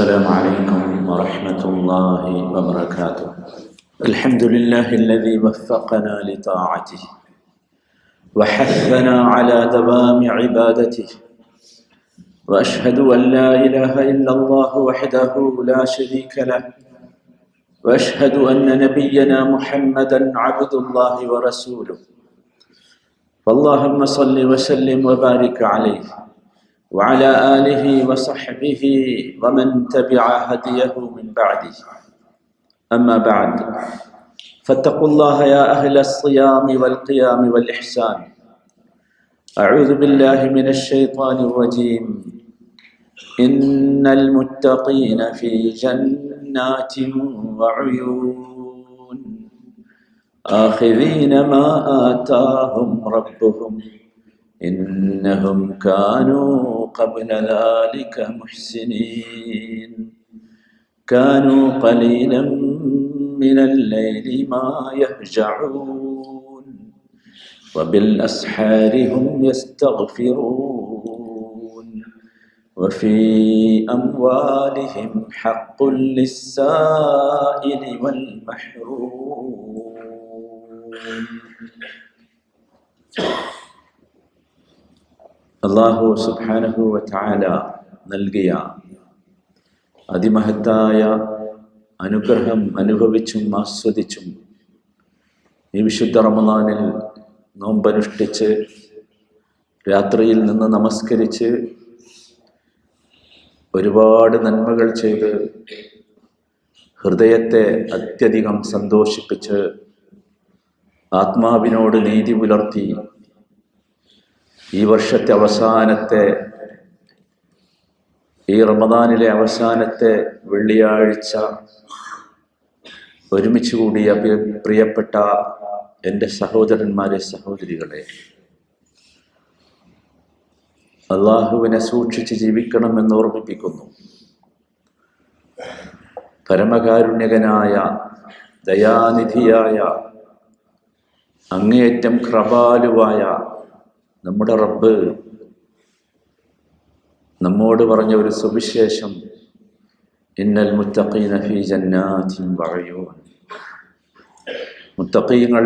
السلام عليكم ورحمة الله وبركاته. الحمد لله الذي وفقنا لطاعته وحثنا على دوام عبادته. وأشهد أن لا إله إلا الله وحده لا شريك له. وأشهد أن نبينا محمدا عبد الله ورسوله. فاللهم صل وسلم وبارك عليه. وعلى آله وصحبه ومن تبع هديه من بعده. أما بعد فاتقوا الله يا أهل الصيام والقيام والإحسان. أعوذ بالله من الشيطان الرجيم. إن المتقين في جنات وعيون. آخذين ما آتاهم ربهم إنهم كانوا قبل ذلك محسنين. كانوا قليلا من الليل ما يهجعون. وبالأسحار هم يستغفرون. وفي أموالهم حق للسائل والمحروم. അള്ളാഹു സുബാനഹു വാല നൽകിയ അതിമഹത്തായ അനുഗ്രഹം അനുഭവിച്ചും ആസ്വദിച്ചും ഈ വിശുദ്ധ റമദാനിൽ നോമ്പനുഷ്ഠിച്ച് രാത്രിയിൽ നിന്ന് നമസ്കരിച്ച് ഒരുപാട് നന്മകൾ ചെയ്ത് ഹൃദയത്തെ അത്യധികം സന്തോഷിപ്പിച്ച് ആത്മാവിനോട് നീതി പുലർത്തി ഈ വർഷത്തെ അവസാനത്തെ ഈ റമദാനിലെ അവസാനത്തെ വെള്ളിയാഴ്ച ഒരുമിച്ച് കൂടിയ പ്രിയപ്പെട്ട എന്റെ സഹോദരന്മാരെ സഹോദരികളെ അള്ളാഹുവിനെ സൂക്ഷിച്ച് ജീവിക്കണമെന്ന് ഓർമ്മിപ്പിക്കുന്നു. പരമകാരുണ്യകനായ ദയാനിധിയായ അങ്ങേയറ്റം കൃപാലുവായ നമ്മുടെ റബ്ബ് നമ്മോട് പറഞ്ഞ ഒരു സുവിശേഷം ഇന്നൽ മുത്തഖീന ഫീ ജന്നാത്തിൻ പറയൂ മുത്തഖീങ്ങൾ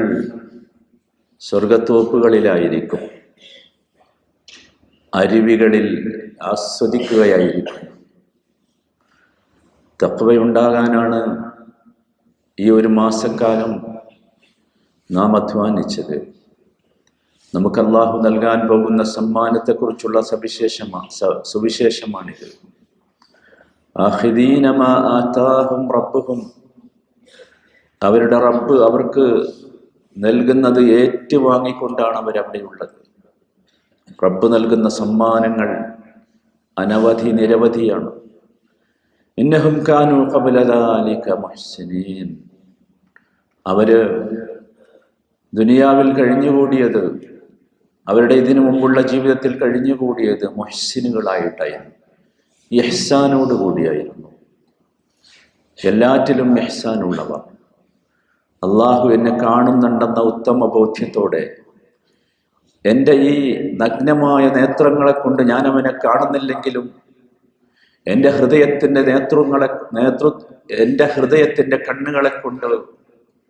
സ്വർഗത്തോപ്പുകളിലായിരിക്കും അരുവികളിൽ ആസ്വദിക്കുകയായിരിക്കും. തക്വയുണ്ടാകാനാണ് ഈ ഒരു മാസക്കാലം നാം അധ്വാനിച്ചത്. നമുക്ക് അള്ളാഹു നൽകാൻ പോകുന്ന സമ്മാനത്തെക്കുറിച്ചുള്ള സവിശേഷമാണ് സുവിശേഷമാണിത്. റബ്ബുഹും. അവരുടെ റബ്ബ് അവർക്ക് നൽകുന്നത് ഏറ്റുവാങ്ങിക്കൊണ്ടാണ് അവരവിടെയുള്ളത് റബ്ബ് നൽകുന്ന സമ്മാനങ്ങൾ അനവധി നിരവധിയാണ്. ഇന്നഹും കാനു അവർ ദുനിയാവിൽ കഴിഞ്ഞുകൂടിയത് അവരുടെ ഇതിനു മുമ്പുള്ള ജീവിതത്തിൽ കഴിഞ്ഞുകൂടിയത് മൊഹ്സിനുകളായിട്ടായിരുന്നു. യഹ്സാനോട് കൂടിയായിരുന്നു. എല്ലാറ്റിലും യഹ്സാനുള്ളവർ അള്ളാഹു എന്നെ കാണുന്നുണ്ടെന്ന ഉത്തമ ബോധ്യത്തോടെ എന്റെ ഈ നഗ്നമായ നേത്രങ്ങളെ കൊണ്ട് ഞാൻ അവനെ കാണുന്നില്ലെങ്കിലും എന്റെ ഹൃദയത്തിന്റെ നേത്രങ്ങളെ നേതൃ എന്റെ ഹൃദയത്തിന്റെ കണ്ണുകളെ കൊണ്ട്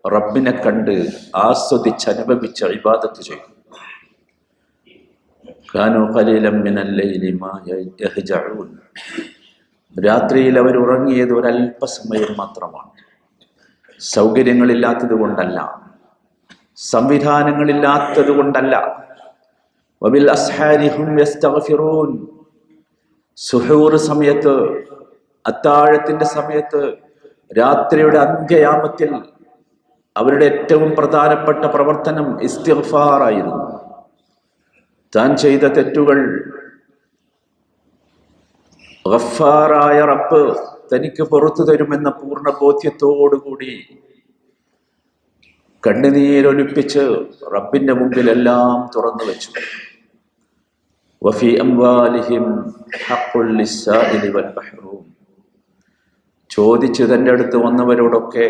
റബ്ബിനെ കണ്ട് ആസ്വദിച്ച് അനുഭവിച്ച് ഇബാദത്ത് ചെയ്യും. രാത്രിയിൽ അവർ ഉറങ്ങിയത് ഒരല്പസമയം മാത്രമാണ്. സൗകര്യങ്ങളില്ലാത്തത് കൊണ്ടല്ല. സംവിധാനങ്ങളില്ലാത്തത് കൊണ്ടല്ല. സുഹൂർ സമയത്ത് അത്താഴത്തിന്റെ സമയത്ത് രാത്രിയുടെ അന്ത്യയാമത്തിൽ അവരുടെ ഏറ്റവും പ്രധാനപ്പെട്ട പ്രവർത്തനം ഇസ്തിഫാറായിരുന്നു താൻ ചെയ്ത തെറ്റുകൾ. ഗഫാറായ റബ്ബ് തനിക്ക് പുറത്തു തരുമെന്ന പൂർണ ബോധ്യത്തോടുകൂടി കണ്ണുനീരൊലിപ്പിച്ച് റബ്ബിന്റെ മുമ്പിൽ എല്ലാം തുറന്നു വെച്ചു. വഫി ചോദിച്ചു തന്റെ അടുത്ത് വന്നവരോടൊക്കെ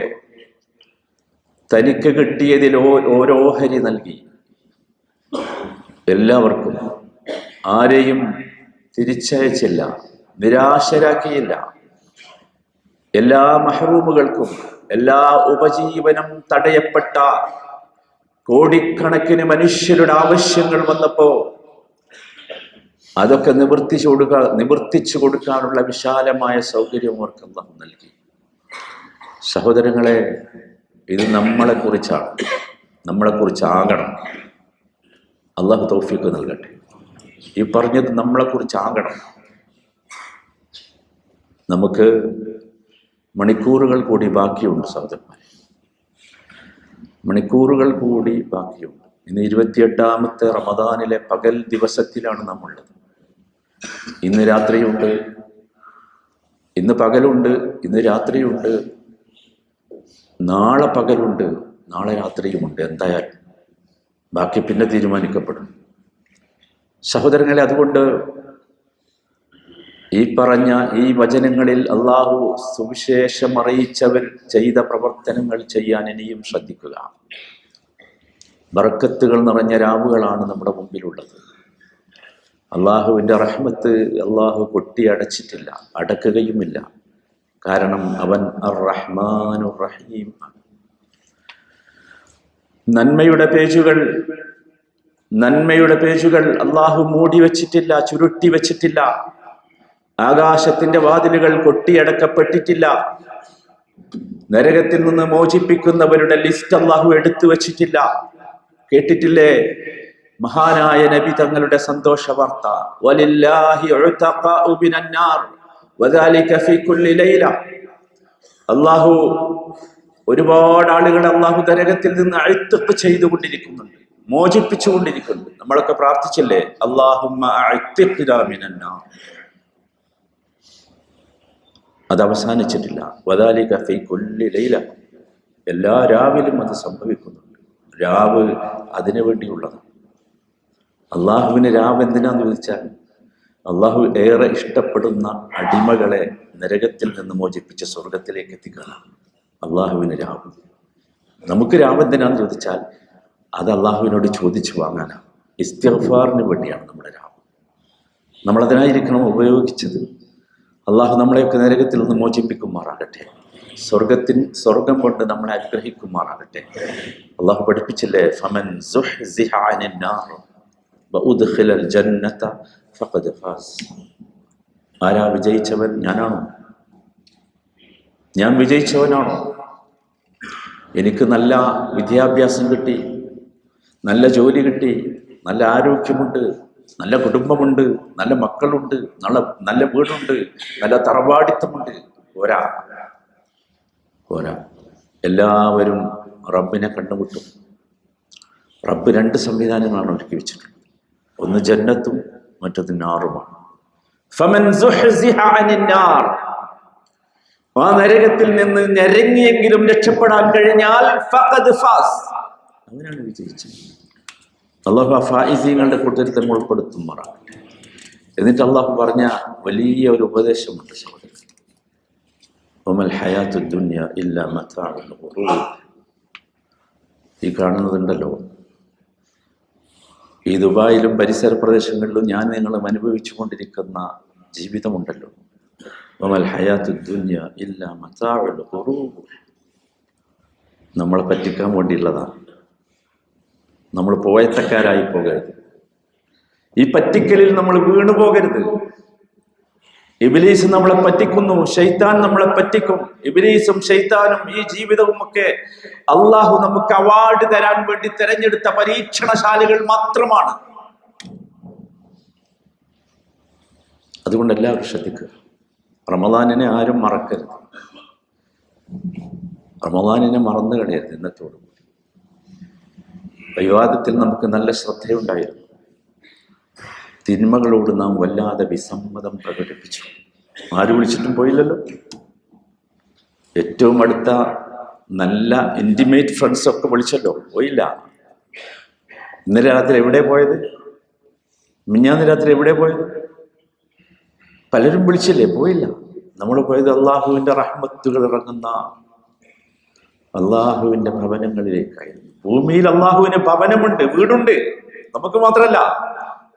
തനിക്ക് കിട്ടിയതിൽ ഓരോ ഹരി നൽകി. എല്ലാവർക്കും ആരെയും തിരിച്ചയച്ചില്ല നിരാശരാക്കിയില്ല. എല്ലാ മഹറൂമുകൾക്കും എല്ലാ ഉപജീവനം തടയപ്പെട്ട കോടിക്കണക്കിന് മനുഷ്യരുടെ ആവശ്യങ്ങൾ വന്നപ്പോ അതൊക്കെ നിവർത്തിച്ചു കൊടുക്ക നിവർത്തിച്ചു കൊടുക്കാനുള്ള വിശാലമായ സൗകര്യം അവർക്ക് അള്ളാഹു നൽകി. സഹോദരങ്ങളെ ഇത് നമ്മളെ കുറിച്ചാണ് നമ്മളെ കുറിച്ചാകണം അള്ളാഹു തൗഫീഖ് നൽകട്ടെ. ഈ പറഞ്ഞത് നമ്മളെ ആകണം. നമുക്ക് മണിക്കൂറുകൾ കൂടി ബാക്കിയുണ്ട് സഹോദരന്മാരെ. മണിക്കൂറുകൾ കൂടി ബാക്കിയുണ്ട്. ഇന്ന് ഇരുപത്തിയെട്ടാമത്തെ റമദാനിലെ പകൽ ദിവസത്തിലാണ് നമ്മളുള്ളത്. ഇന്ന് രാത്രിയുണ്ട്. ഇന്ന് പകലുണ്ട്. ഇന്ന് രാത്രിയുണ്ട്. നാളെ പകലുണ്ട്. നാളെ രാത്രിയുമുണ്ട്. എന്തായാലും ബാക്കി പിന്നെ തീരുമാനിക്കപ്പെടും. സഹോദരങ്ങളെ അതുകൊണ്ട് ഈ പറഞ്ഞ ഈ വചനങ്ങളിൽ അള്ളാഹു സുവിശേഷം അറിയിച്ചവർ ചെയ്ത പ്രവർത്തനങ്ങൾ ചെയ്യാൻ ഇനിയും ശ്രദ്ധിക്കുക. ബർക്കത്തുകൾ നിറഞ്ഞ രാവുകളാണ് നമ്മുടെ മുമ്പിലുള്ളത്. അള്ളാഹുവിന്റെ റഹ്മത്ത് അള്ളാഹു കൊട്ടി അടച്ചിട്ടില്ല അടക്കുകയുമില്ല. കാരണം അവൻ അർ റഹ്മാനു റഹീം ആണ്. നന്മയുടെ പേജുകൾ നന്മയുടെ പേജുകൾ അള്ളാഹു മൂടി വച്ചിട്ടില്ല ചുരുട്ടി വച്ചിട്ടില്ല. ആകാശത്തിന്റെ വാതിലുകൾ കൊട്ടിയടക്കപ്പെട്ടിട്ടില്ല. നരകത്തിൽ നിന്ന് മോചിപ്പിക്കുന്നവരുടെ ലിസ്റ്റ് അള്ളാഹു എടുത്തു വച്ചിട്ടില്ല. കേട്ടിട്ടില്ലേ? മഹാനായ നബി തങ്ങളുടെ സന്തോഷ വാർത്ത. അള്ളാഹു ഒരുപാട് ആളുകളെ അള്ളാഹു നരകത്തിൽ നിന്ന് അഴുത്തപ്പ് ചെയ്തുകൊണ്ടിരിക്കുന്നുണ്ട് മോചിപ്പിച്ചുകൊണ്ടിരിക്കുന്നുണ്ട്. നമ്മളൊക്കെ പ്രാർത്ഥിച്ചില്ലേ? അള്ളാഹുമ്മ അത് അവസാനിച്ചിട്ടില്ല. വദാലിക കഫി കൊല്ലിലയില ലൈല. എല്ലാ രാവിലും അത് സംഭവിക്കുന്നുണ്ട്. രാവ് അതിനു വേണ്ടിയുള്ളതാണ്. അള്ളാഹുവിന് രാവ് എന്തിനാന്ന് ചോദിച്ചാൽ അള്ളാഹു ഏറെ ഇഷ്ടപ്പെടുന്ന അടിമകളെ നരകത്തിൽ നിന്ന് മോചിപ്പിച്ച് സ്വർഗത്തിലേക്ക് എത്തിക്കുക അള്ളാഹുവിന് രാവും നമുക്ക് രാവെന്തിനാന്ന് ചോദിച്ചാൽ അത് അള്ളാഹുവിനോട് ചോദിച്ചു വാങ്ങാനാണ് ഇസ്തിഫാറിന് വേണ്ടിയാണ് നമ്മുടെ രാവ് നമ്മളതിനായിരിക്കണം ഉപയോഗിച്ചത്. അള്ളാഹു നമ്മളെയൊക്കെ നരകത്തിൽ നിന്ന് മോചിപ്പിക്കുമാറാകട്ടെ. സ്വർഗത്തിൻ സ്വർഗം കൊണ്ട് നമ്മളെ അനുഗ്രഹിക്കുമാറാകട്ടെ. അള്ളാഹു പഠിപ്പിച്ചില്ലേ ഫമൻ ആരാ വിജയിച്ചവൻ? ഞാനാണോ? ഞാൻ വിജയിച്ചവനാണോ? എനിക്ക് നല്ല വിദ്യാഭ്യാസം കിട്ടി നല്ല ജോലി കിട്ടി നല്ല ആരോഗ്യമുണ്ട് നല്ല കുടുംബമുണ്ട് നല്ല മക്കളുണ്ട് നല്ല നല്ല വീടുണ്ട് നല്ല തറവാടിത്തമുണ്ട്. പോരാ പോരാ. എല്ലാവരും റബ്ബിനെ കണ്ടുമുട്ടും. റബ്ബ് രണ്ട് സംവിധാനങ്ങളാണ് ഒരുക്കി വെച്ചിട്ടുള്ളത്. ഒന്ന് ജന്നത്തും മറ്റത് നാറുമാണ്. ഫമൻ ആ നരകത്തിൽ നിന്ന് ഞരങ്ങിയെങ്കിലും രക്ഷപ്പെടാൻ കഴിഞ്ഞാൽ ഫാസ്. അങ്ങനെയാണ് വിജയിച്ചത് അള്ളാഹു ആ ഫായിസീങ്ങളുടെ കൂട്ടത്തിൽ തന്നെ മറ എന്നിട്ട് അള്ളാഹു പറഞ്ഞ വലിയ ഒരു ഉപദേശമുണ്ട് സഹോദരൻ. ഈ കാണുന്നതുണ്ടല്ലോ. ഈ ദുബായിലും പരിസര പ്രദേശങ്ങളിലും ഞാൻ നിങ്ങളും അനുഭവിച്ചു കൊണ്ടിരിക്കുന്ന ജീവിതമുണ്ടല്ലോ. ദുന്യ ഇല്ല നമ്മളെ പറ്റിക്കാൻ വേണ്ടിയുള്ളതാണ്. നമ്മൾ പോയത്തക്കാരായി പോകരുത്. ഈ പറ്റിക്കലിൽ നമ്മൾ വീണു പോകരുത്. ഇബിലീസ് നമ്മളെ പറ്റിക്കുന്നു ഷെയ്ത്താൻ നമ്മളെ പറ്റിക്കും. ഇബിലീസും ഷെയ്ത്താനും ഈ ജീവിതവും ഒക്കെ അള്ളാഹു നമുക്ക് അവാർഡ് തരാൻ വേണ്ടി തെരഞ്ഞെടുത്ത പരീക്ഷണശാലകൾ മാത്രമാണ്. അതുകൊണ്ട് എല്ലാവരും ശ്രദ്ധിക്കുക. റമദാനിനെ ആരും മറക്കരുത്. റമദാനിനെ മറന്നു കളയരുത് ഇന്നത്തോടും വിവാദത്തിൽ നമുക്ക് നല്ല ശ്രദ്ധയുണ്ടായിരുന്നു. തിന്മകളോട് നാം വല്ലാതെ വിസമ്മതം പ്രകടിപ്പിച്ചു. ആര് വിളിച്ചിട്ടും പോയില്ലല്ലോ. ഏറ്റവും അടുത്ത നല്ല ഇന്റിമേറ്റ് ഫ്രണ്ട്സൊക്കെ വിളിച്ചല്ലോ. പോയില്ല. ഇന്നലെ രാത്രി എവിടെ പോയത്? മിഞ്ഞാന്ന് രാത്രി എവിടെ പോയത്? പലരും വിളിച്ചില്ലേ? പോയില്ല. നമ്മൾ പോയത് അള്ളാഹുവിന്റെ റഹ്മത്തുകൾ ഇറങ്ങുന്ന അള്ളാഹുവിന്റെ ഭവനങ്ങളിലേക്കായിരുന്നു. ഭൂമിയിൽ അള്ളാഹുവിന് ഭവനമുണ്ട് വീടുണ്ട്. നമുക്ക് മാത്രമല്ല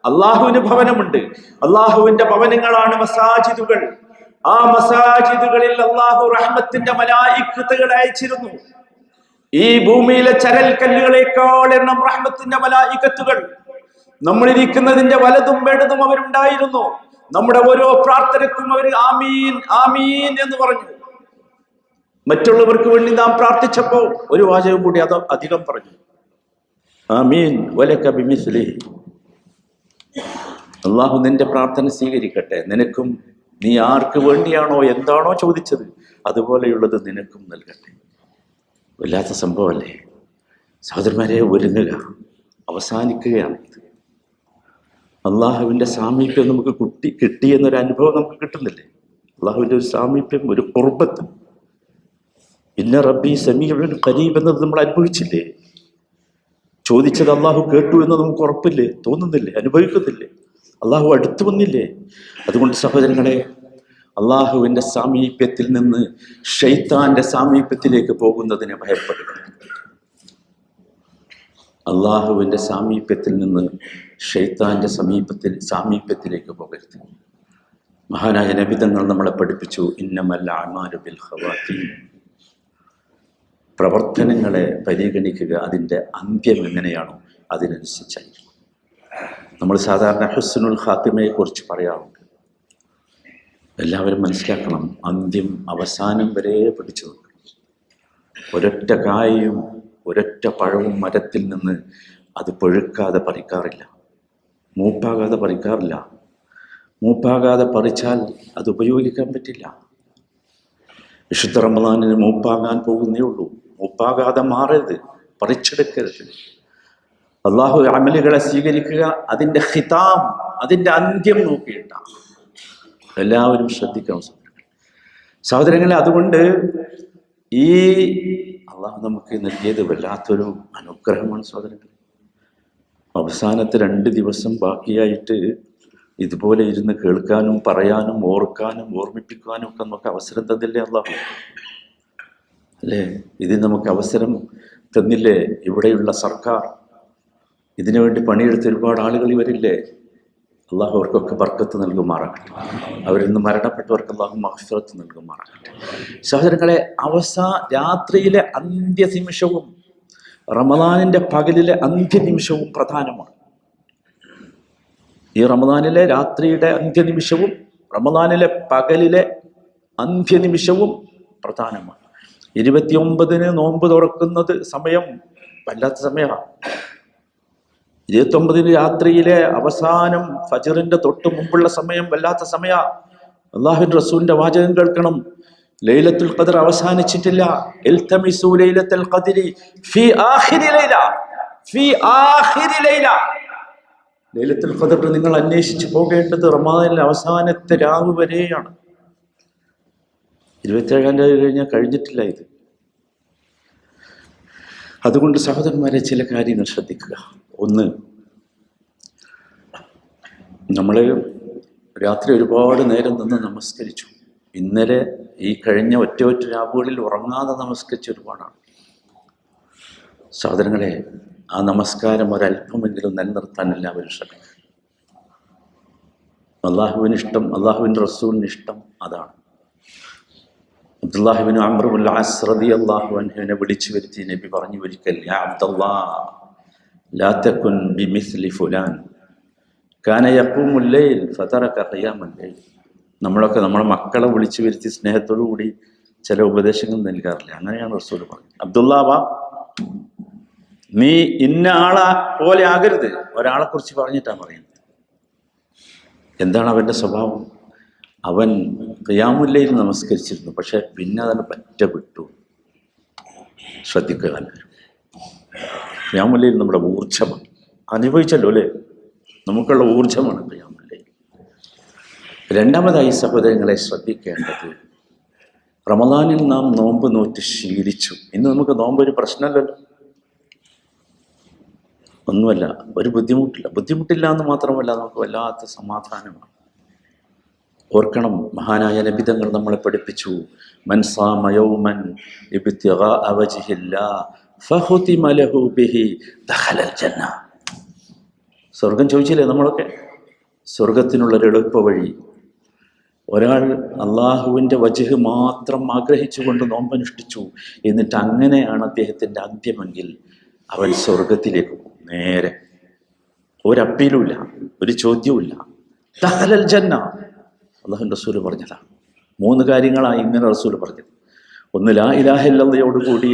അള്ളാഹുവിന് ഭവനമുണ്ട്. അള്ളാഹുവിന്റെ ഭവനങ്ങളാണ് മസാജിദുകൾ. ആ മസാജിദുകളിൽ അള്ളാഹു റഹ്മത്തിന്റെ മലായിക്കത്തുകൾ അയച്ചിരുന്നു. ഈ ഭൂമിയിലെ ചരൽ കല്ലുകളേക്കാൾ എണ്ണം റഹ്മത്തിന്റെ മലായിക്കത്തുകൾ നമ്മളിരിക്കുന്നതിന്റെ വലതും ഇടതും അവരുണ്ടായിരുന്നു. നമ്മുടെ ഓരോ പ്രാർത്ഥനക്കും അവർ ആമീൻ ആമീൻ എന്ന് പറഞ്ഞു. മറ്റുള്ളവർക്ക് വേണ്ടി നാം പ്രാർത്ഥിച്ചപ്പോൾ ഒരു വാചകം കൂടി അത് അധികം പറഞ്ഞു. ആമീൻ ബിമിസ്ലി. അള്ളാഹു നിന്റെ പ്രാർത്ഥന സ്വീകരിക്കട്ടെ. നിനക്കും നീ ആർക്ക് വേണ്ടിയാണോ എന്താണോ ചോദിച്ചത് അതുപോലെയുള്ളത് നിനക്കും നൽകട്ടെ. വല്ലാത്ത സംഭവമല്ലേ? സഹോദരന്മാരെ ഒരുങ്ങുക. അവസാനിക്കുകയാണ് അള്ളാഹുവിന്റെ സാമീപ്യം നമുക്ക് കുട്ടി കിട്ടി എന്നൊരു അനുഭവം നമുക്ക് കിട്ടുന്നില്ലേ? അള്ളാഹുവിന്റെ ഒരു സാമീപ്യം ഒരു കുർബത്ത്. ഇന്ന റബ്ബി സമീഉൻ കരീബ് എന്നത് നമ്മൾ അനുഭവിച്ചില്ലേ? ചോദിച്ചത് അള്ളാഹു കേട്ടു എന്ന് നമുക്ക് ഉറപ്പില്ലേ? തോന്നുന്നില്ലേ? അനുഭവിക്കുന്നില്ലേ? അള്ളാഹു അടുത്തു വന്നില്ലേ? അതുകൊണ്ട് സഹോദരങ്ങളെ അള്ളാഹുവിന്റെ സാമീപ്യത്തിൽ നിന്ന് ഷെയ്ത്താന്റെ സാമീപ്യത്തിലേക്ക് പോകുന്നതിനെ ഭയപ്പെടുക. അള്ളാഹുവിന്റെ സാമീപ്യത്തിൽ നിന്ന് ഷെയ്ത്താന്റെ സമീപത്തിൽ സാമീപ്യത്തിലേക്ക് പോകരുത്. മഹാനായ നബിതങ്ങൾ നമ്മളെ പഠിപ്പിച്ചു ഇന്നമല്ല അമാരു ബിൽ ഖവാത്തീം പ്രവർത്തനങ്ങളെ പരിഗണിക്കുക അതിന്റെ അന്ത്യം എങ്ങനെയാണോ അതിനനുസരിച്ചായിരിക്കും നമ്മൾ സാധാരണ ഹുസ്നുൽ ഖാത്തിമയെക്കുറിച്ച് പറയാറുണ്ട്. എല്ലാവരും മനസ്സിലാക്കണം അന്ത്യം അവസാനം വരെ പിടിച്ചു ഒരൊറ്റ കായയും ഒരൊറ്റ പഴവും മരത്തിൽ നിന്ന് അത് പഴുക്കാതെ പറിക്കാറില്ല. മൂപ്പാകാതെ പറിക്കാറില്ല. മൂപ്പാകാതെ പറിച്ചാൽ അത് ഉപയോഗിക്കാൻ പറ്റില്ല. വിശുദ്ധ റമദാനിന് മൂപ്പാകാൻ പോകുന്നേ ഉള്ളൂ. മൂപ്പാകാതെ മാറരുത്. പറിച്ചെടുക്കരുത്. അള്ളാഹു അമലുകളെ സ്വീകരിക്കുക അതിന്റെ ഹിതാം അതിന്റെ അന്ത്യം നോക്കിയിട്ടാണ് എല്ലാവരും ശ്രദ്ധിക്കണം സഹോദരങ്ങളെ അതുകൊണ്ട് ഈ അള്ളാഹു നമുക്ക് നൽകിയത് വല്ലാത്തൊരു അനുഗ്രഹമാണ് സഹോദരങ്ങളെ. അവസാനത്തെ രണ്ട് ദിവസം ബാക്കിയായിട്ട് ഇതുപോലെ ഇരുന്ന് കേൾക്കാനും പറയാനും ഓർക്കാനും ഓർമ്മിപ്പിക്കാനും ഒക്കെ നമുക്ക് അവസരം തന്നില്ലേ അള്ളാഹു? അല്ലേ? ഇതിന് നമുക്ക് അവസരം തന്നില്ലേ? ഇവിടെയുള്ള സർക്കാർ ഇതിനുവേണ്ടി പണിയെടുത്ത ഒരുപാട് ആളുകൾ ഇവരില്ലേ? അള്ളാഹു അവർക്കൊക്കെ ബർക്കത്ത് നൽകുമാറാകട്ടെ. അവരിൽ നിന്ന് മരണപ്പെട്ടവർക്ക് അള്ളാഹു മഹസ്വത്ത് നൽകുമാറാകട്ടെ. സഹോദരങ്ങളെ അവസാ രാത്രിയിലെ അന്ത്യനിമിഷവും റമദാനിന്റെ പകലിലെ അന്ത്യനിമിഷവും പ്രധാനമാണ്. ഈ റമദാനിലെ രാത്രിയുടെ അന്ത്യനിമിഷവും റമദാനിലെ പകലിലെ അന്ത്യനിമിഷവും പ്രധാനമാണ്. ഇരുപത്തിയൊമ്പതിന് നോമ്പ് തുറക്കുന്നത് സമയം വല്ലാത്ത സമയമാണ്. ഇരുപത്തൊമ്പതിന് രാത്രിയിലെ അവസാനം ഫജറിന്റെ തൊട്ട് മുമ്പുള്ള സമയം വല്ലാത്ത സമയ. അള്ളാഹുൻ റസൂലിന്റെ വാചകം കേൾക്കണം. ലൈലത്തുൽ ഖദർ അവസാനിച്ചിട്ടില്ല. ലൈലത്തുൽ ഖദരി ഫീ ആഖിരി ലൈല ഫീ ആഖിരി ലൈല. ലൈലത്തുൽ ഖദർ നിങ്ങൾ അന്വേഷിച്ചു പോകേണ്ടത് റമദാനിലെ അവസാനത്തെ രാവ് വരെയാണ്. ഇരുപത്തേഴാം തീയതി കഴിഞ്ഞാൽ കഴിഞ്ഞിട്ടില്ല ഇത്. അതുകൊണ്ട് സഹോദരന്മാരെ ചില കാര്യങ്ങൾ ശ്രദ്ധിക്കുക. ഒന്ന്. നമ്മൾ രാത്രി ഒരുപാട് നേരം നിന്ന് നമസ്കരിച്ചു. ഇന്നലെ ഈ കഴിഞ്ഞ ഒറ്റ ഒറ്റ രാവുകളിൽ ഉറങ്ങാതെ നമസ്കരിച്ച ഒരുപാടാണ്. സഹോദരങ്ങളെ ആ നമസ്കാരം ഒരല്പമെങ്കിലും നിലനിർത്താൻ എല്ലാവരും ശ്രമിക്കും. അള്ളാഹുവിന് ഇഷ്ടം അള്ളാഹുവിന്റെ റസൂലിന് ഇഷ്ടം അതാണ്. അബ്ദുല്ലാഹിബിൻ അമ്രുൽ ആസ്രദി അള്ളാഹു അൻഹുവിനെ വിളിച്ചു വരുത്തി നബി പറഞ്ഞു ഒരിക്കൽ യാ അബ്ദല്ലാ ലാ تكن بمثل فلان. كان يقوم الليل فترك قيام الليل. നമ്മളൊക്കെ നമ്മുടെ മക്കളെ വിളിച്ചു വരുത്തി സ്നേഹത്തോടു കൂടി ചില ഉപദേശങ്ങൾ നൽകാറില്ല? അങ്ങനെയാണ് റസൂൽ പറഞ്ഞത്. അബ്ദുല്ലാബ നീ ഇന്ന ആളെ പോലെ ആകരുത്. ഒരാളെ കുറിച്ച് പറഞ്ഞിട്ടാണ് പറയുന്നത്. എന്താണ് അവന്റെ സ്വഭാവം? അവൻ ക്രിയാമുല്ലയിൽ നമസ്കരിച്ചിരുന്നു പക്ഷെ പിന്നെ അതിന് പറ്റ വിട്ടു ശ്രദ്ധിക്കുക എല്ലാവരും. ഖിയാമുല്ലയിൽ നമ്മുടെ ഊർജമാണ് അനുഭവിച്ചല്ലോ അല്ലേ? നമുക്കുള്ള ഊർജമാണ് ഖിയാമുല്ലയിൽ രണ്ടാമതായി സഹോദരങ്ങളെ ശ്രദ്ധിക്കേണ്ടത് റമദാനിൽ നാം നോമ്പ് നോറ്റ് ശീലിച്ചു. ഇന്ന് നമുക്ക് നോമ്പ് ഒരു പ്രശ്നമല്ലല്ലോ. ഒന്നുമല്ല ഒരു ബുദ്ധിമുട്ടില്ല. ബുദ്ധിമുട്ടില്ല എന്ന് മാത്രമല്ല നമുക്ക് വല്ലാത്ത സമാധാനമാണ്. ഓർക്കണം മഹാനായ നബിതങ്ങൾ നമ്മളെ പഠിപ്പിച്ചു. മൻസാമ സ്വർഗം ചോദിച്ചില്ലേ നമ്മളൊക്കെ? സ്വർഗത്തിനുള്ള ഒരു എളുപ്പ വഴി. ഒരാൾ അള്ളാഹുവിന്റെ വജഹ് മാത്രം ആഗ്രഹിച്ചുകൊണ്ട് നോമ്പനുഷ്ഠിച്ചു എന്നിട്ട് അങ്ങനെയാണ് അദ്ദേഹത്തിന്റെ അന്ത്യമെങ്കിൽ അവൻ സ്വർഗത്തിലേക്ക് പോകും. നേരെ. ഒരപ്പീലുമില്ല ഒരു ചോദ്യവുമില്ല. ദഹലൽ ജന്ന. അള്ളാഹുൻ റസൂൽ പറഞ്ഞതാണ് മൂന്ന് കാര്യങ്ങളാണ് ഇങ്ങനെ റസൂൽ പറഞ്ഞത്. ഒന്ന് ലാ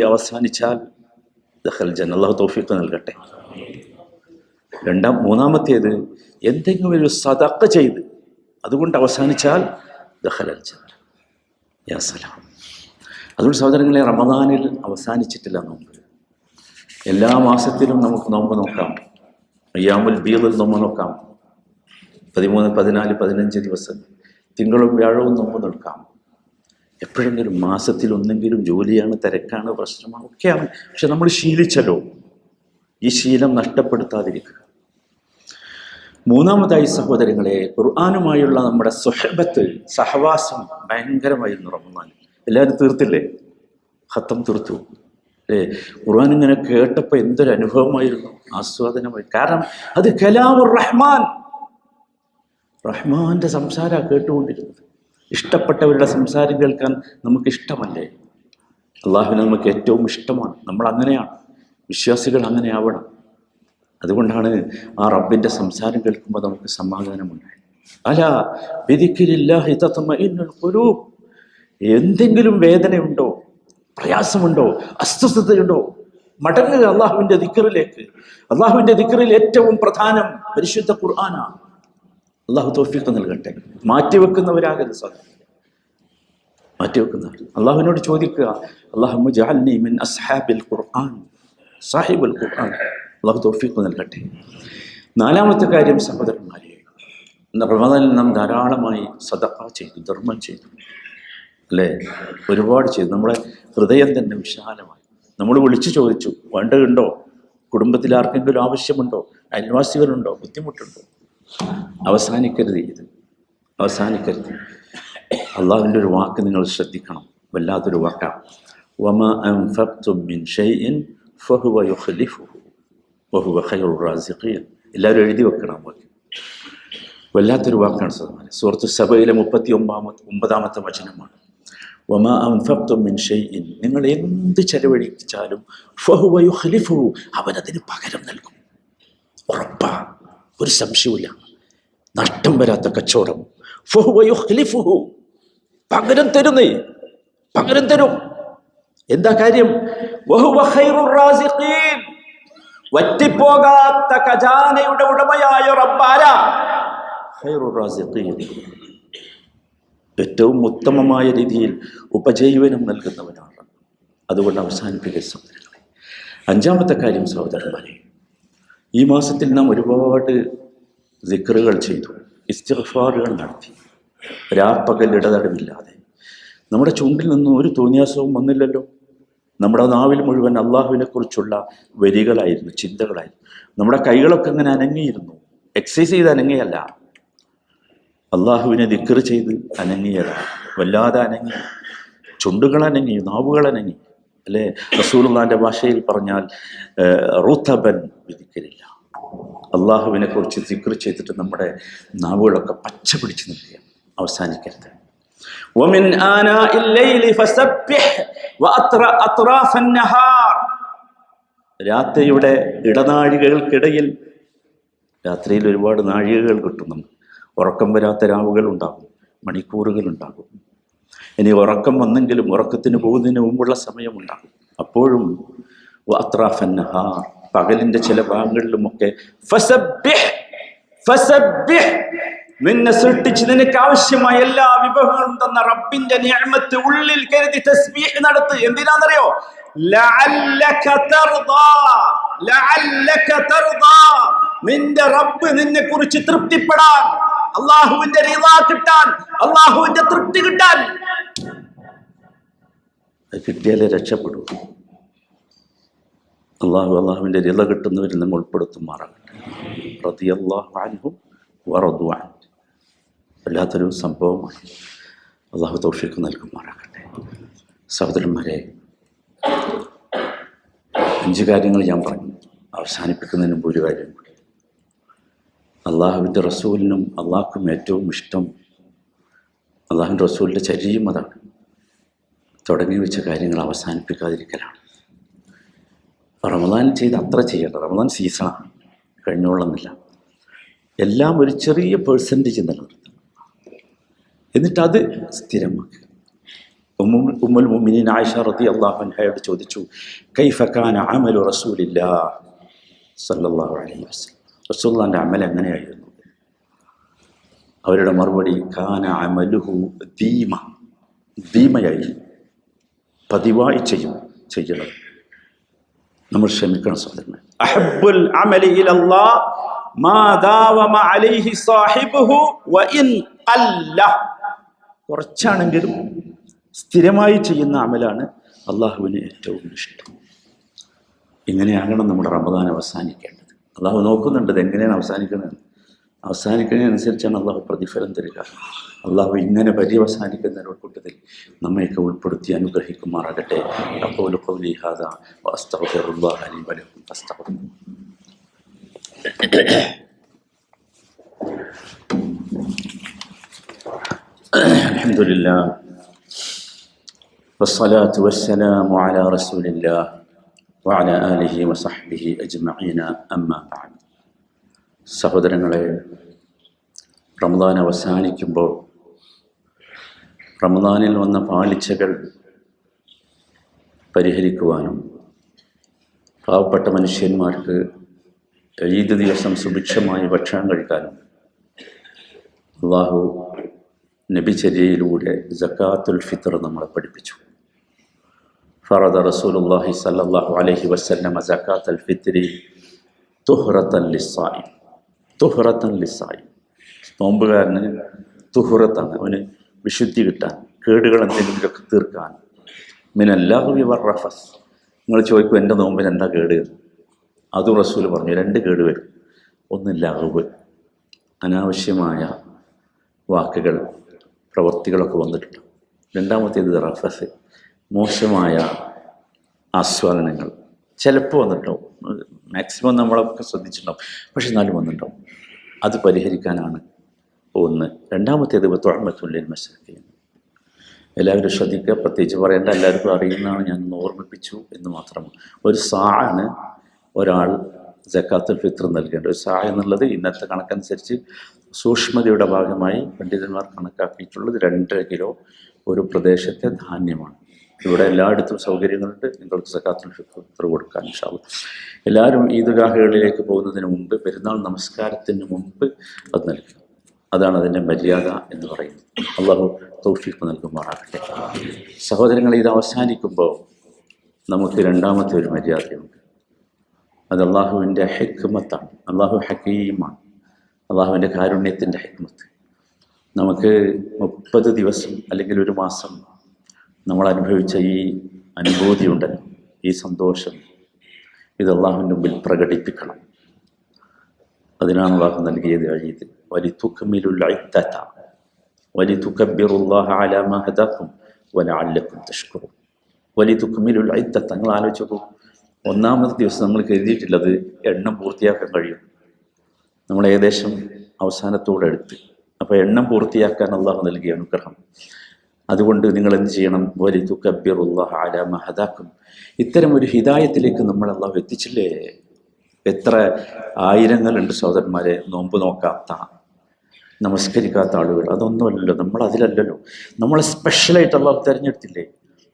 അവസാനിച്ചാൽ ദഹൽ അള്ളാഹു തോഫിക്ക് നൽകട്ടെ. രണ്ടാം മൂന്നാമത്തേത് എന്തെങ്കിലും ഒരു സതക്ക ചെയ്ത് അതുകൊണ്ട് അവസാനിച്ചാൽ ദഹലൽ ജന്ന യാ സലാം. അതുകൊണ്ട് സഹോദരങ്ങളെ റമദാനിൽ അവസാനിച്ചിട്ടില്ല നോമ്പ്. എല്ലാ മാസത്തിലും നമുക്ക് നോമ്പ് നോക്കാം. അയ്യാമുൽ ബീദിൽ നോമ്പ് നോക്കാം. പതിമൂന്ന് പതിനാല് പതിനഞ്ച് ദിവസം തിങ്കളും വ്യാഴവും നോമ്പ് നോക്കാം. എപ്പോഴെങ്കിലും മാസത്തിൽ ഒന്നെങ്കിലും ജോലിയാണ് തിരക്കാണ് പ്രശ്നമാണ് ഒക്കെയാണ്. പക്ഷെ നമ്മൾ ശീലിച്ചല്ലോ. ഈ ശീലം നഷ്ടപ്പെടുത്താതിരിക്കുക. മൂന്നാമതായി സഹോദരങ്ങളെ ഖുർആാനുമായുള്ള നമ്മുടെ സുഹബത്ത് സഹവാസം ഭയങ്കരമായി റമദാൻ എല്ലാവരും തീർത്തില്ലേ? ഹത്തം തീർത്തു. അല്ലേ? ഖുർആൻ ഇങ്ങനെ കേട്ടപ്പോൾ എന്തൊരു അനുഭവമായിരുന്നു. ആസ്വാദനമായി. കാരണം അത് കലാമുർ റഹ്മാൻ റഹ്മാന്റെ സംസാര കേട്ടുകൊണ്ടിരുന്നത്. ഇഷ്ടപ്പെട്ടവരുടെ സംസാരം കേൾക്കാൻ നമുക്ക് ഇഷ്ടമല്ലേ അള്ളാഹുവിനെ നമുക്ക് ഏറ്റവും ഇഷ്ടമാണ്. നമ്മൾ അങ്ങനെയാണ്. വിശ്വാസികൾ അങ്ങനെ ആവണം അതുകൊണ്ടാണ് ആ റബ്ബിന്റെ സംസാരം കേൾക്കുമ്പോൾ നമുക്ക് സമാധാനമുണ്ടായത് അല വിധിക്കില്ലാഹി ഖുലൂബ്. എന്തെങ്കിലും വേദനയുണ്ടോ? പ്രയാസമുണ്ടോ? അസ്വസ്ഥതയുണ്ടോ? മടങ്ങുക അള്ളാഹുവിന്റെ ദിക്കറിലേക്ക് അള്ളാഹുവിന്റെ ദിക്കറിൽ ഏറ്റവും പ്രധാനം പരിശുദ്ധ ഖുർആനാണ്. അള്ളാഹു തോഫിക്ക് നൽകട്ടെ. മാറ്റിവെക്കുന്നവരാകരുത് സാധനം മാറ്റിവെക്കുന്നവർ. അള്ളാഹുവിനോട് ചോദിക്കുക അള്ളാഹു ജഅൽനി മിൻ അസ്ഹാബിൽ ഖുർആൻ ഖുർആൻ. അള്ളാഹു തോഫിക്ക് നൽകട്ടെ. നാലാമത്തെ കാര്യം സഹോദരന്മാരെ റമദാനിൽ നാം ധാരാളമായി സദക്ക ചെയ്തു ധർമ്മം ചെയ്തു. അല്ലേ? ഒരുപാട് ചെയ്തു. നമ്മുടെ ഹൃദയം തന്നെ വിശാലമായി. നമ്മൾ വിളിച്ചു ചോദിച്ചു വേണ്ടതുണ്ടോ? കുടുംബത്തിൽ ആർക്കെങ്കിലും ആവശ്യമുണ്ടോ? അയൽവാസികളുണ്ടോ? ബുദ്ധിമുട്ടുണ്ടോ? അവസാനിക്കരുത് ഇത്. അവസാനിക്കരുത്. അള്ളാഹുവിന്റെ ഒരു വാക്ക് നിങ്ങൾ ശ്രദ്ധിക്കണം. വല്ലാത്തൊരു വാക്കാണ് വമ മിൻ ഷൈഇൻ ഫഹുവ യുഖ്ലിഫുഹു. വഹുവ ഖൈറു റാസിഖീൻ. എല്ലാവരും എഴുതി വെക്കണം വാക്ക്. വല്ലാത്തൊരു വാക്കാണ് സദമാനെ സുഹൃത്തു സഭയിലെ മുപ്പത്തി ഒമ്പാമത്തെ ഒമ്പതാമത്തെ വചനമാണ്. വമ മിൻ ഷൈഇൻ. നിങ്ങൾ എന്ത് ചെലവഴിച്ചാലും ഫഹുവ യുഖ്ലിഫുഹു. അവൻ അതിന് പകരം നൽകും. ഉറപ്പാ. ഒരു സംശയവുമില്ല. നഷ്ടം വരാത്ത കച്ചവടം. പകരം തരുന്നേ പകരം തരും. എന്താ കാര്യം? വറ്റിപ്പോകാത്ത ഖജാനയുടെ ഉടമയായ ഏറ്റവും ഉത്തമമായ രീതിയിൽ ഉപജീവനം നൽകുന്നവനാണ്. അതുകൊണ്ട് അവസാനിപ്പിക്കുക സഹോദരങ്ങളെ. അഞ്ചാമത്തെ കാര്യം സഹോദരന്മാരെ ഈ മാസത്തിൽ നാം ഒരുപാട് ദിക്റുകൾ ചെയ്തു ഇസ്തിഫാറുകൾ നടത്തി. രാപ്പകൽ ഇടതടവില്ലാതെ നമ്മുടെ ചുണ്ടിൽ നിന്നും ഒരു തോന്നിയാസവും വന്നില്ലല്ലോ. നമ്മുടെ നാവിൽ മുഴുവൻ അള്ളാഹുവിനെക്കുറിച്ചുള്ള വരികളായിരുന്നു ചിന്തകളായിരുന്നു. നമ്മുടെ കൈകളൊക്കെ അങ്ങനെ അനങ്ങിയിരുന്നു. എക്സസൈസ് ചെയ്ത് അനങ്ങിയല്ല. അള്ളാഹുവിനെ ദിക്കർ ചെയ്ത് അനങ്ങിയതാണ് വല്ലാതെ അനങ്ങി. ചുണ്ടുകൾ അനങ്ങി നാവുകൾ അനങ്ങി. അല്ലേ? റസൂൽ ഭാഷയിൽ പറഞ്ഞാൽ റൂത്തബൻ വിധിക്കലില്ല. അള്ളാഹുവിനെ കുറിച്ച് ദിക്കറ് ചെയ്തിട്ട് നമ്മുടെ നാവുകളൊക്കെ പച്ച പിടിച്ച് നിൽക്കുക അവസാനിക്കരുത് ومن آناء الليل فسبح وأطر- أطراف النهار രാത്രിയുടെ ഇടനാഴികകൾക്കിടയിൽ രാത്രിയിൽ ഒരുപാട് നാഴികകൾ കിട്ടും നമുക്ക് ഉറക്കം വരാത്ത രാവുകൾ ഉണ്ടാകും മണിക്കൂറുകൾ ഉണ്ടാകും ഇനി ഉറക്കം വന്നെങ്കിലും ഉറക്കത്തിന് പോകുന്നതിന് മുമ്പുള്ള സമയമുണ്ടാകും അപ്പോഴും അത്രാഫന്നഹാർ പകലിന്റെ ചില ഭാഗങ്ങളിലുമൊക്കെ. നിന്നെ സൃഷ്ടിച്ച് നിനക്ക് ആവശ്യമായ എല്ലാ വിഭവങ്ങളും തന്ന റബ്ബിന്റെ ഞാമത്ത് ഉള്ളിൽ കരുതി തസ്ബീഹ് നടത്ത്. എന്തിനാണെന്നറിയോ നിന്റെ റബ്ബ് നിന്നെ കുറിച്ച് തൃപ്തിപ്പെടാൻ അള്ളാഹുവിന്റെ റിവാ കിട്ടാൻ അള്ളാഹുവിന്റെ തൃപ്തി കിട്ടാൻ. കിട്ടിയാലേ രക്ഷപ്പെടൂ. അള്ളാഹു അള്ളാഹുവിന്റെ രില കിട്ടുന്നവരിൽ നമ്മൾ ഉൾപ്പെടുത്തുമാറാകട്ടെ. റളിയല്ലാഹു അൻഹും വറദു അൻഹു. വല്ലാത്തൊരു സംഭവമാണ്. അള്ളാഹു തൗഫീഖ് നൽകുമാറാകട്ടെ. സഹോദരന്മാരെ അഞ്ച് കാര്യങ്ങൾ ഞാൻ പറഞ്ഞു. അവസാനിപ്പിക്കുന്നതിന് മുമ്പ് ഒരു കാര്യം കൂടി. അള്ളാഹുവിന്റെ റസൂലിനും അള്ളാഹ്ക്കും ഏറ്റവും ഇഷ്ടം അള്ളാഹുവിന്റെ റസൂലിന്റെ ചരിയും അതാണ്. തുടങ്ങി വെച്ച കാര്യങ്ങൾ അവസാനിപ്പിക്കാതിരിക്കലാണ്. റമദാൻ ചെയ്ത് അത്ര ചെയ്യണ്ട. റമദാൻ സീസണാണ് കഴിഞ്ഞോളന്നില്ല. എല്ലാം ഒരു ചെറിയ പേഴ്സന്റേജ് നിലനിർത്തണം എന്നിട്ടത് സ്ഥിരമാക്കുക ഉമ്മുൽ ഉമ്മുൽ ആയിഷ റതി അള്ളാഹു അൻഹയോട് ചോദിച്ചു കൈഫക്കാൻ അമലു റസൂലില്ലാ? സല്ലല്ലാഹു അലൈഹി വസല്ലം. റസൂല്ലാന്റെ അമൽ എങ്ങനെയായിരുന്നു? അവരുടെ മറുപടി കാന അമലുഹു ദീമ. ധീമയായി പതിവായി ചെയ്യും ചെയ്യണം. നമ്മൾ ക്ഷമിക്കണം സഹോദരനെ അഹബ്ബുൽ മാ അലൈഹി സാഹിബുഹു വഇൻ ഖല്ല കുറച്ചാണെങ്കിലും സ്ഥിരമായി ചെയ്യുന്ന അമലാണ് അള്ളാഹുവിന് ഏറ്റവും ഇഷ്ടം. ഇങ്ങനെയാകണം നമ്മുടെ റമദാൻ അവസാനിക്കേണ്ടത്. അള്ളാഹു നോക്കുന്നുണ്ട് എങ്ങനെയാണ് അവസാനിക്കുന്നത്. അവസാനിക്കുന്നതിനനുസരിച്ചാണ് അള്ളാഹു പ്രതിഫലം തരിക അള്ളാഹു ഇങ്ങനെ പര്യവസാനിക്കുന്നതിനോട് കൂട്ടത്തിൽ നമ്മയൊക്കെ ഉൾപ്പെടുത്തി അനുഗ്രഹിക്കുമാറാകട്ടെ അപ്പോൾ قولي هذا واستغفر الله لي ولكم فاستغفروه الحمد لله والصلاة والسلام على رسول الله وعلى آله وصحبه أجمعين أما بعد സഹോദരങ്ങളെ റമദാൻ അവസാനിക്കുമ്പോൾ റമദാനിൽ വന്ന പാളിച്ചകൾ പരിഹരിക്കുവാനും പാവപ്പെട്ട മനുഷ്യന്മാർക്ക് ഈദ് ദിവസം സുഭിക്ഷമായി ഭക്ഷണം കഴിക്കാനും അള്ളാഹു നബിചര്യയിലൂടെ ജക്കാത്തുൽ ഫിത്തർ നമ്മളെ പഠിപ്പിച്ചു. ഫറദ റസൂലുള്ളാഹി സല്ലാഹു അലഹി വസ്ലമ സക്കാത്തുൽ ഫിത്രി തുഹ്റത്തൽ ലിസ്സായി. തുഹ്റത്തൻ ലിസായി നോമ്പുകാരന് തുഹുറത്താണ്. അവന് വിശുദ്ധി കിട്ടാൻ കേടുകൾ എന്തെങ്കിലുമൊക്കെ തീർക്കാൻ. മിനല്ലാഹുവി വർറഫസ് നിങ്ങൾ ചോദിക്കും എന്റെ നോമ്പിന് എന്താ കേട്? അത് റസൂൽ പറഞ്ഞു രണ്ട് കേട് വരും. ഒന്ന് ലഹവ് അനാവശ്യമായ വാക്കുകൾ പ്രവൃത്തികളൊക്കെ വന്നിട്ടുണ്ട്. രണ്ടാമത്തേത് റഫസ് മോശമായ ആസ്വാദനങ്ങൾ. ചിലപ്പോൾ വന്നിട്ടുണ്ടാവും. മാക്സിമം നമ്മളൊക്കെ ശ്രദ്ധിച്ചിട്ടുണ്ടാവും. പക്ഷെ എന്നാലും വന്നിട്ടുണ്ടാവും. അത് പരിഹരിക്കാനാണ് ഒന്ന് രണ്ടാമത്തേത് തുഴമത്തുള്ളിൽ മത്സരിക്കുകയാണ് എല്ലാവരും ശ്രദ്ധിക്കുക. പ്രത്യേകിച്ച് പറയേണ്ട എല്ലാവർക്കും അറിയുന്നതാണ്. ഞാൻ ഓർമ്മിപ്പിച്ചു എന്ന് മാത്രം. ഒരു സാണ് ഒരാൾ ജക്കാത്തുൽ ഫിത്ർ നൽകേണ്ട. ഒരു സാ എന്നുള്ളത് ഇന്നത്തെ കണക്കനുസരിച്ച് സൂക്ഷ്മതയുടെ ഭാഗമായി പണ്ഡിതന്മാർ കണക്കാക്കിയിട്ടുള്ളത് രണ്ടര കിലോ ഒരു പ്രദേശത്തെ ധാന്യമാണ്. ഇവിടെ എല്ലായിടത്തും സൗകര്യങ്ങളുണ്ട്. നിങ്ങൾക്ക് സക്കാത്തുൽ ഫിത്ർ കൊടുക്കാൻ ഇൻഷാല്ല എല്ലാവരും ഈദ്ഗാഹുകളിലേക്ക് പോകുന്നതിന് മുമ്പ് പെരുന്നാൾ നമസ്കാരത്തിന് മുമ്പ് അത് നൽകുക. അതാണ് അതിന്റെ മര്യാദ എന്ന് പറയുന്നത്. അള്ളാഹു തൗഫീഖ് നൽകുമാറാകട്ടെ. സഹോദരങ്ങൾ ഇത് അവസാനിക്കുമ്പോൾ നമുക്ക് രണ്ടാമത്തെ ഒരു മര്യാദയുണ്ട്. അത് അള്ളാഹുവിന്റെ ഹെക്മത്താണ്. അള്ളാഹു ഹക്കീമാണ്. അള്ളാഹുവിന്റെ കാരുണ്യത്തിന്റെ ഹെക്മത്ത്. നമുക്ക് മുപ്പത് ദിവസം അല്ലെങ്കിൽ ഒരു മാസം നമ്മൾ അനുഭവിച്ച ഈ അനുഭൂതിയുണ്ട് ഈ സന്തോഷം ഇത് അള്ളാഹുവിന്റെ മുമ്പിൽ പ്രകടിപ്പിക്കണം. അതിനാണ് അള്ളാഹു നൽകിയത് അഴീത് വലിത്തുക്കമിലുള്ള വലിത്തുക്കബിറുല്ലാഹ അലാമ ഹദാക്കും വലഅല്ലക്കും തഷ്കുറും വലിത്തുക്കമിലുള്ള ഐത്തത്ത നിങ്ങൾ ആലോചിച്ച് ഒന്നാമത്തെ ദിവസം നമ്മൾ കരുതിയിട്ടുള്ളത് എണ്ണം പൂർത്തിയാക്കാൻ കഴിയും. നമ്മൾ ഏകദേശം അവസാനത്തോടെ എടുത്ത്. അപ്പോൾ എണ്ണം പൂർത്തിയാക്കാൻ അള്ളാഹു നൽകിയ അനുഗ്രഹം. അതുകൊണ്ട് നിങ്ങൾ എന്ത് ചെയ്യണം? വലി ഹദാക്കും ഇത്തരം ഒരു ഹിതായത്തിലേക്ക് നമ്മൾ അള്ളാഹു എത്തിച്ചില്ലേ? എത്ര ആയിരങ്ങളുണ്ട് സഹോദരന്മാരെ നോമ്പ് നോക്കാത്ത നമസ്കരിക്കാത്ത ആളുകൾ. അതൊന്നുമല്ലല്ലോ നമ്മൾ അതിലല്ലല്ലോ നമ്മളെ സ്പെഷ്യലായിട്ട് അള്ളാഹു തിരഞ്ഞെടുത്തില്ലേ?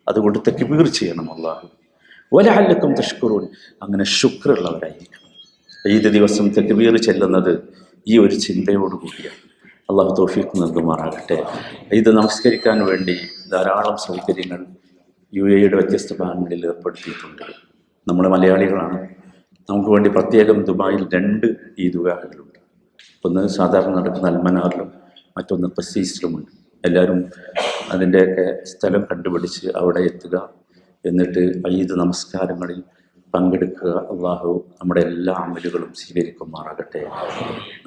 അതുകൊണ്ട് തെക്കുപീർ ചെയ്യണം അള്ളാഹു ഒലഹല്ലക്കും തഷ്കുറൂൻ. അങ്ങനെ ശുക്രുള്ളവരായിരിക്കണം ഈദ് ദിവസം തെക്കുപീർ ചെല്ലുന്നത് ഈ ഒരു ചിന്തയോടുകൂടിയാണ്. അള്ളാഹു തോഫീക്ക് നൽകുമാറാകട്ടെ. ഇത് നമസ്കരിക്കാൻ വേണ്ടി ധാരാളം സൗകര്യങ്ങൾ യു എയുടെ വ്യത്യസ്ത ഭാഗങ്ങളിൽ ഏർപ്പെടുത്തിയിട്ടുണ്ട്. നമ്മൾ മലയാളികളാണ്. നമുക്ക് വേണ്ടി പ്രത്യേകം ദുബായിൽ രണ്ട് ഈദ്ഗാഹുകളുണ്ട്. ഒന്ന് സാധാരണ നടക്കുന്ന അൽമനാറിലും മറ്റൊന്ന് പസീസിലുമുണ്ട് എല്ലാവരും അതിന്റെയൊക്കെ സ്ഥലം കണ്ടുപിടിച്ച് അവിടെ എത്തുക. എന്നിട്ട് ഈദ് നമസ്കാരങ്ങളിൽ പങ്കെടുക്കുക. അള്ളാഹു നമ്മുടെ എല്ലാ അമലുകളും സ്വീകരിക്കുമാറാകട്ടെ.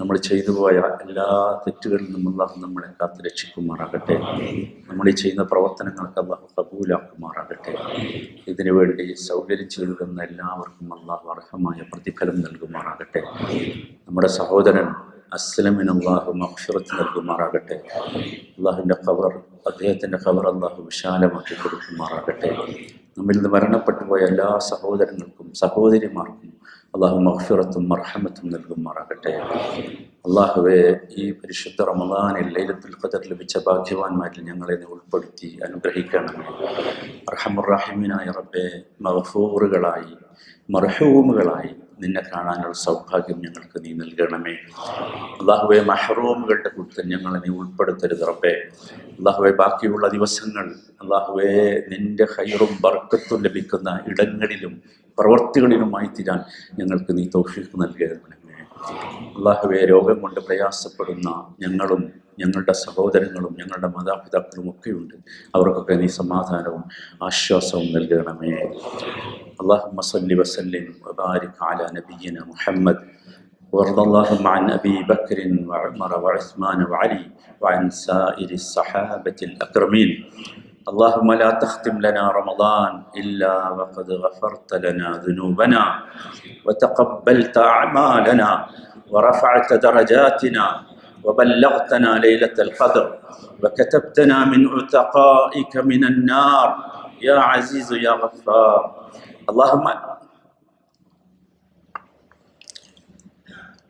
നമ്മൾ ചെയ്തു പോയ എല്ലാ തെറ്റുകളിൽ നിന്നും അള്ളാഹു നമ്മളെ കാത്ത് രക്ഷിക്കുമാറാകട്ടെ. നമ്മൾ ഈ ചെയ്യുന്ന പ്രവർത്തനങ്ങൾക്ക് അള്ളാഹു കബൂലാക്കുമാറാകട്ടെ. ഇതിനു വേണ്ടി സൗകര്യം ചെയ്തു എല്ലാവർക്കും അള്ളാഹു അർഹമായ പ്രതിഫലം നൽകുമാറാകട്ടെ. നമ്മുടെ സഹോദരൻ അസ്ലമിന് അള്ളാഹു മക്ഫിറത്ത് നൽകുമാറാകട്ടെ. അള്ളാഹുവിന്റെ ഖബർ അദ്ദേഹത്തിന്റെ ഖബർ അള്ളാഹു വിശാലമാക്കി കൊടുക്കുമാറാകട്ടെ. നമ്മിൽ നിന്ന് മരണപ്പെട്ടു പോയ എല്ലാ സഹോദരങ്ങൾക്കും സഹോദരിമാർക്കും അള്ളാഹു മഹ്ഫിറത്തും മർഹമത്തും നൽകുമാറാകട്ടെ. അള്ളാഹുവെ ഈ പരിശുദ്ധ റമദാനിൽ ലൈലത്തുൽ ഖദർ ലഭിച്ച ഭാഗ്യവാന്മാരിൽ ഞങ്ങളെ ഉൾപ്പെടുത്തി അനുഗ്രഹിക്കണമേ. റഹമുറാഹിമിനായ റബ്ബെ മഹഫൂറുകളായി മർഹൂമുകളായി നിന്നെ കാണാനുള്ള സൗഭാഗ്യം ഞങ്ങൾക്ക് നീ നൽകണമേ. അള്ളാഹുവെ മഹറൂമുകളുടെ കൂട്ടത്തിൽ ഞങ്ങളെ നീ ഉൾപ്പെടുത്തരുത് റബ്ബേ. അള്ളാഹുവെ ബാക്കിയുള്ള ദിവസങ്ങൾ അള്ളാഹുവെ നിന്റെ ഹൈറും ബർക്കത്തും ലഭിക്കുന്ന ഇടങ്ങളിലും പ്രവർത്തികളിലുമായി തീരാൻ ഞങ്ങൾക്ക് നീ തൗഫീഖ് നൽകണമേ. അള്ളാഹുവെ രോഗം കൊണ്ട് പ്രയാസപ്പെടുന്ന ഞങ്ങളും ഞങ്ങളുടെ സഹോദരങ്ങളും ഞങ്ങളുടെ മാതാപിതാക്കളും ഒക്കെയുണ്ട് അവർക്കൊക്കെ നീ സമാധാനവും ആശ്വാസവും നൽകണമേ اللهم صل وسلم وبارك على نبينا محمد وارض اللهم عن ابي بكر وعمر وعثمان وعلي وعن سائر الصحابه الاكرمين اللهم لا تختم لنا رمضان إلا وقد غفرت لنا ذنوبنا وتقبلت أعمالنا ورفعت درجاتنا وبلغتنا ليلة القدر وكتبتنا من عتقائك من النار. يا عزيز يا غفار. اللهم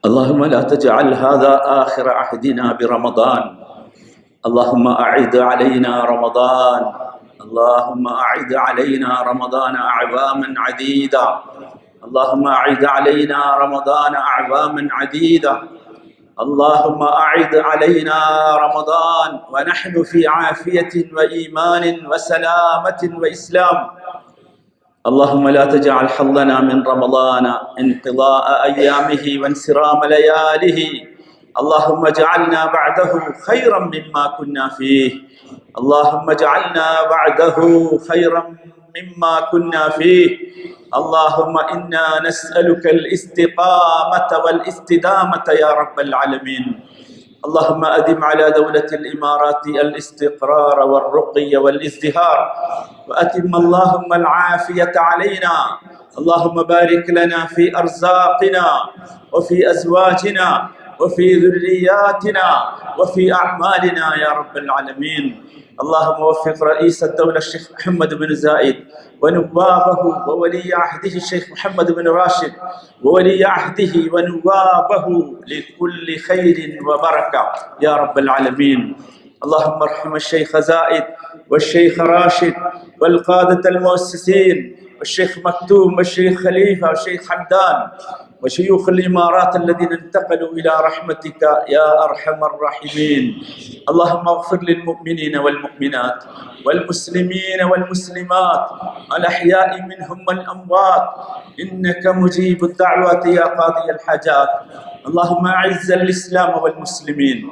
اللهم لا تجعل هذا آخر عهدنا برمضان. اللهم أعد علينا رمضان. اللهم أعد علينا رمضان أعواما عديدة. اللهم أعد علينا رمضان أعواما عديدة. اللهم أعد علينا رمضان ونحن في عافية وإيمان وسلامة وإسلام. اللهم لا تجعل حظنا من رمضان انقضاء أيامه وانسرام لياله اللهم اجعلنا بعده خيرا مما كنا فيه. اللهم اجعلنا بعده خيرا مما كنا فيه. اللهم إنا نسألك الاستقامة والاستدامة يا رب العالمين. اللهم أدم على دولة الإمارات الاستقرار والرقي والازدهار. وأتم اللهم العافية علينا. اللهم بارك لنا في أرزاقنا وفي أزواجنا. وفي ذرياتنا وفي أعمالنا يا رب العالمين. اللهم وفق رئيس الدولة الشيخ محمد بن زايد ونوابه وولي عهده الشيخ محمد بن راشد وولي عهده ونوابه لكل خير وبركة يا رب العالمين. اللهم ارحم الشيخ زايد والشيخ راشد والقادة المؤسسين والشيخ مكتوم والشيخ خليفة والشيخ حمدان وشيوخ الإمارات الذين انتقلوا إلى رحمتك يا أرحم الراحمين. اللهم اغفر للمؤمنين والمؤمنات والمسلمين والمسلمات الأحياء منهم والأموات. إنك مجيب الدعوات يا قاضي الحاجات. اللهم أعز الإسلام والمسلمين.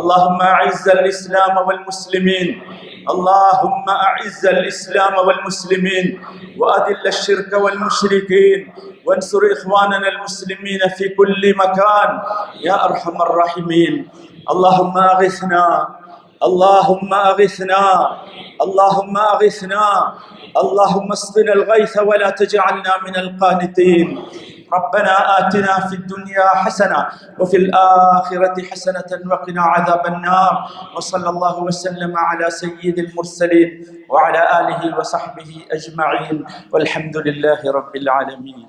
اللهم أعز الإسلام والمسلمين. اللهم أعز الإسلام والمسلمين وأذل الشرك والمشركين وانصر إخواننا المسلمين في كل مكان يا أرحم الراحمين. اللهم أغثنا اللهم أغثنا اللهم أغثنا اللهم اسقنا الغيث ولا تجعلنا من القانتين ربنا آتنا في الدنيا حسنة وفي الآخرة حسنة وقنا عذاب النار. وصلى الله وسلم على سيد المرسلين وعلى آله وصحبه أجمعين. والحمد لله رب العالمين.